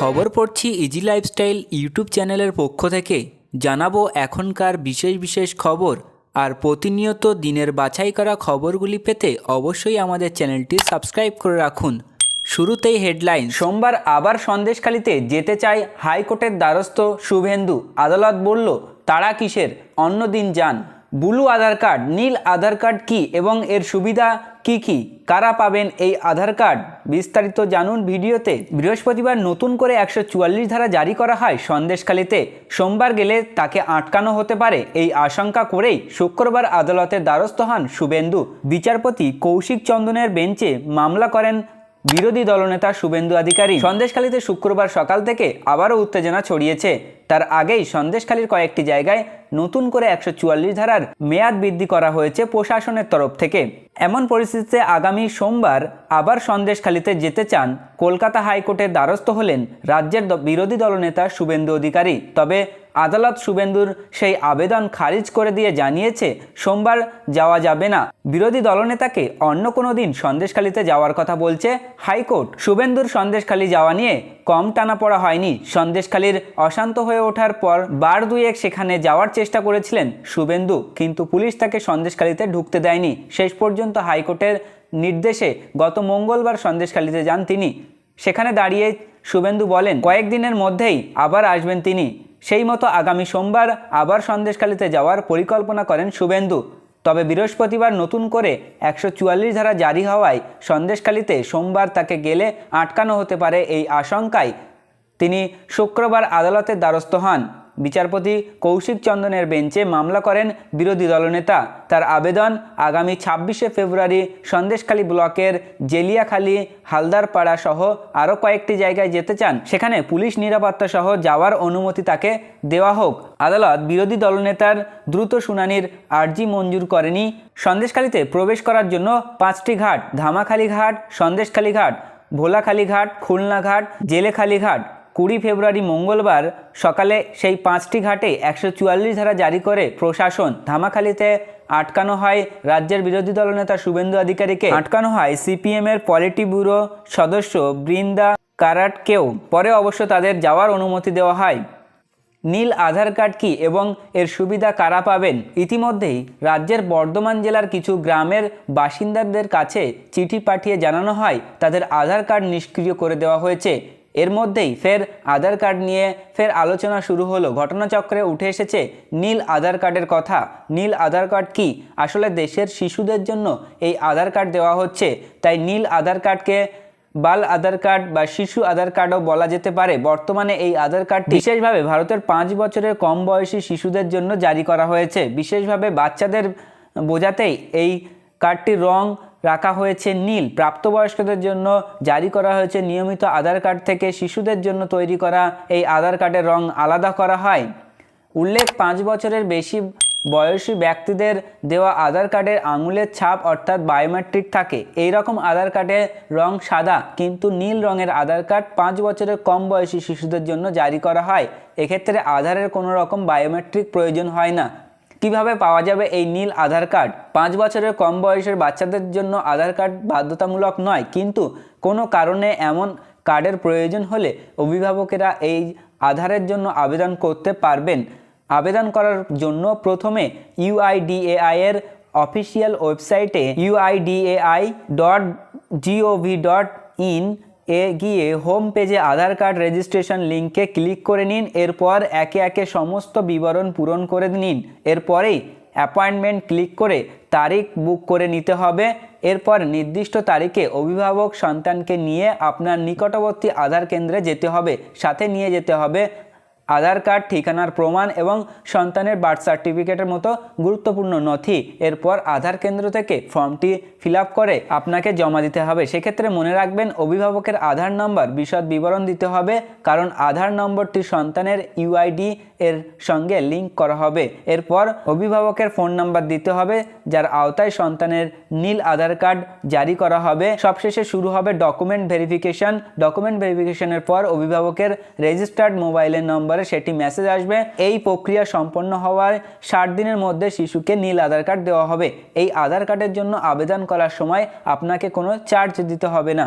খবর পড়ছি easy lifestyle YouTube চ্যানেলের পক্ষ থেকে। জানাব এখনকার বিশেষ বিশেষ খবর আর প্রতিনিয়ত দিনের বাছাই করা খবরগুলি পেতে অবশ্যই আমাদের চ্যানেলটি সাবস্ক্রাইব করে রাখুন। শুরুতেই হেডলাইন সোমবার আবার সন্দেশখালিতে যেতে চায় হাইকোর্টের দ্বারস্থ শুভেন্দু। আদালত বলল, তারা কিসের? অন্য দিন যান। ব্লু আধার কার্ড, নীল আধার কার্ড কি এবং এর সুবিধা কি কি? কারা পাবেন এই আধার কার্ড? বিস্তারিত জানুন ভিডিওতে। বৃহস্পতিবার নতুন করে একশো চুয়াল্লিশ ধারা জারি করা হয় সন্দেশখালিতে। সোমবার গেলে তাকে আটকানো হতে পারে। এই আশঙ্কা করেই শুক্রবার আদালতের দ্বারস্থ হন শুভেন্দু। বিচারপতি কৌশিক চন্দনের বেঞ্চে মামলা করেন বিরোধী দলনেতা শুভেন্দু অধিকারী সন্দেশখালীতে শুক্রবার সকাল থেকে আবারও উত্তেজনা ছড়িয়েছে। তার আগেই সন্দেশখালীর কয়েকটি জায়গায় নতুন করে একশো চুয়াল্লিশ ধারার মেয়াদ বৃদ্ধি করা হয়েছে প্রশাসনের তরফ থেকে। এমন পরিস্থিতিতে আগামী সোমবার আবার সন্দেশখালীতে যেতে চান কলকাতা হাইকোর্টের দ্বারস্থ হলেন রাজ্যের বিরোধী দলনেতা শুভেন্দু অধিকারী। তবে আদালত শুভেন্দুর সেই আবেদন খারিজ করে দিয়ে জানিয়েছে, সোমবার যাওয়া যাবে না। বিরোধী দলনেতাকে অন্য কোনো দিন সন্দেশখালিতে যাওয়ার কথা বলছে হাইকোর্ট। শুভেন্দুর সন্দেশখালি যাওয়া নিয়ে কম টানাপড়া হয়নি। সন্দেশখালীর অশান্ত হয়ে ওঠার পর বার দুয়েক সেখানে যাওয়ার চেষ্টা করেছিলেন শুভেন্দু, কিন্তু পুলিশ তাকে সন্দেশখালিতে ঢুকতে দেয়নি। শেষ পর্যন্ত হাইকোর্টের নির্দেশে গত মঙ্গলবার সন্দেশখালিতে যান তিনি। সেখানে দাঁড়িয়ে শুভেন্দু বলেন, কয়েকদিনের মধ্যেই আবার আসবেন তিনি। সেই মতো আগামী সোমবার আবার সন্দেশখালিতে যাওয়ার পরিকল্পনা করেন শুভেন্দু। তবে বৃহস্পতিবার নতুন করে একশো চুয়াল্লিশ ধারা জারি হওয়ায় সন্দেশখালিতে সোমবার তাকে গেলে আটকানো হতে পারে এই আশঙ্কায় তিনি শুক্রবার আদালতের দ্বারস্থ হন। বিচারপতি কৌশিক চন্দনের বেঞ্চে মামলা করেন বিরোধী দলনেতা। তার আবেদন আগামী ছাব্বিশে ফেব্রুয়ারি সন্দেশখালী ব্লকের জেলিয়াখালী, হালদারপাড়া সহ আরও কয়েকটি জায়গায় যেতে চান। সেখানে পুলিশ নিরাপত্তা সহ যাওয়ার অনুমতি তাকে দেওয়া হোক। আদালত বিরোধী দলনেতার দ্রুত শুনানির আর্জি মঞ্জুর করেনি। সন্দেশখালীতে প্রবেশ করার জন্য পাঁচটি ঘাট, ধামাখালী ঘাট, সন্দেশখালী ঘাট, ভোলাখালী ঘাট, খুলনা ঘাট, জেলেখালী ঘাট কুড়ি ফেব্রুয়ারি মঙ্গলবার সকালে সেই পাঁচটি ঘাটে একশো চুয়াল্লিশ ধারা জারি করে প্রশাসন ধামাখালিতে আটকানো হয়। রাজ্যের বিরোধী দলনেতা শুভেন্দু অধিকারীকে আটকানো হয়। সিপিএমের পলিটি ব্যুরো সদস্য বৃন্দা কারাটকেও। পরে অবশ্য তাদের যাওয়ার অনুমতি দেওয়া হয়। নীল আধার কার্ড কি এবং এর সুবিধা কারা পাবেন? ইতিমধ্যেই রাজ্যের বর্ধমান জেলার কিছু গ্রামের বাসিন্দাদের কাছে চিঠি পাঠিয়ে জানানো হয়। তাদের আধার কার্ড নিষ্ক্রিয় করে দেওয়া হয়েছে। এর মধ্যেই ফের আধার কার্ড নিয়ে ফের আলোচনা শুরু হলো। ঘটনাচক্রে উঠে এসেছে নীল আধার কার্ডের কথা। নীল আধার কার্ড কি? আসলে দেশের শিশুদের জন্য এই আধার কার্ড দেওয়া হচ্ছে। তাই নীল আধার কার্ডকে বাল আধার কার্ড বা শিশু আধার কার্ডও বলা যেতে পারে। বর্তমানে এই আধার কার্ড বিশেষভাবে ভারতের পাঁচ বছরের কম বয়সী শিশুদের জন্য জারি করা হয়েছে। বিশেষভাবে বাচ্চাদের বোঝাতেই এই কার্ডটির রং রাখা হয়েছে নীল। প্রাপ্তবয়স্কদের জন্য জারি করা হয়েছে নিয়মিত আধার কার্ড থেকে শিশুদের জন্য তৈরি করা এই আধার কার্ডের রং আলাদা করা হয়। উল্লেখ, পাঁচ বছরের বেশি বয়সী ব্যক্তিদের দেওয়া আধার কার্ডের আঙুলের ছাপ অর্থাৎ বায়োমেট্রিক থাকে। এই রকম আধার কার্ডের রং সাদা, কিন্তু নীল রঙের আধার কার্ড পাঁচ বছরের কম বয়সী শিশুদের জন্য জারি করা হয়। এক্ষেত্রে আধারের কোনো রকম বায়োমেট্রিক প্রয়োজন হয় না। কীভাবে পাওয়া যাবে এই নীল আধার কার্ড? পাঁচ বছরের কম বয়সের বাচ্চাদের জন্য আধার কার্ড বাধ্যতামূলক নয়, কিন্তু কোনো কারণে এমন কার্ডের প্রয়োজন হলে অভিভাবকেরা এই আধারের জন্য আবেদন করতে পারবেন। আবেদন করার জন্য প্রথমে ইউআইডিএআই এর অফিসিয়াল ওয়েবসাইটে UIDAI dot G O V dot in এ গিয়ে হোম পেজে আধার কার্ড রেজিস্ট্রেশন লিঙ্কে ক্লিক করে নিন, এরপর একে একে সমস্ত বিবরণ পূরণ করে নিন। এরপরেই অ্যাপয়েন্টমেন্ট ক্লিক করে তারিখ বুক করে নিতে হবে। এরপর নির্দিষ্ট তারিখে অভিভাবক সন্তানকে নিয়ে আপনার নিকটবর্তী আধার কেন্দ্রে যেতে হবে, সাথে নিয়ে যেতে হবে। আধার কার্ড, ঠিকানার প্রমাণ এবং সন্তানের বার্থ সার্টিফিকেটের মতো গুরুত্বপূর্ণ নথি এরপর আধার কেন্দ্র থেকে ফর্মটি ফিল করে আপনাকে জমা দিতে হবে। সেক্ষেত্রে মনে রাখবেন, অভিভাবকের আধার নম্বর বিশদ বিবরণ দিতে হবে কারণ আধার নম্বরটি সন্তানের ইউআইডি এর সঙ্গে লিংক করা হবে। এরপর অভিভাবকের ফোন নাম্বার দিতে হবে যার আওতায় সন্তানের নীল আধার কার্ড জারি করা হবে। সবশেষে শুরু হবে ডকুমেন্ট ভেরিফিকেশন ডকুমেন্ট ভেরিফিকেশনের পর অভিভাবকের রেজিস্টার্ড মোবাইলের নম্বরে সেটি মেসেজ আসবে। এই প্রক্রিয়া সম্পন্ন হওয়ার ষাট দিনের মধ্যে শিশুকে নীল আধার কার্ড দেওয়া হবে। এই আধার কার্ডের জন্য আবেদন করার সময় আপনাকে কোনো চার্জ দিতে হবে না।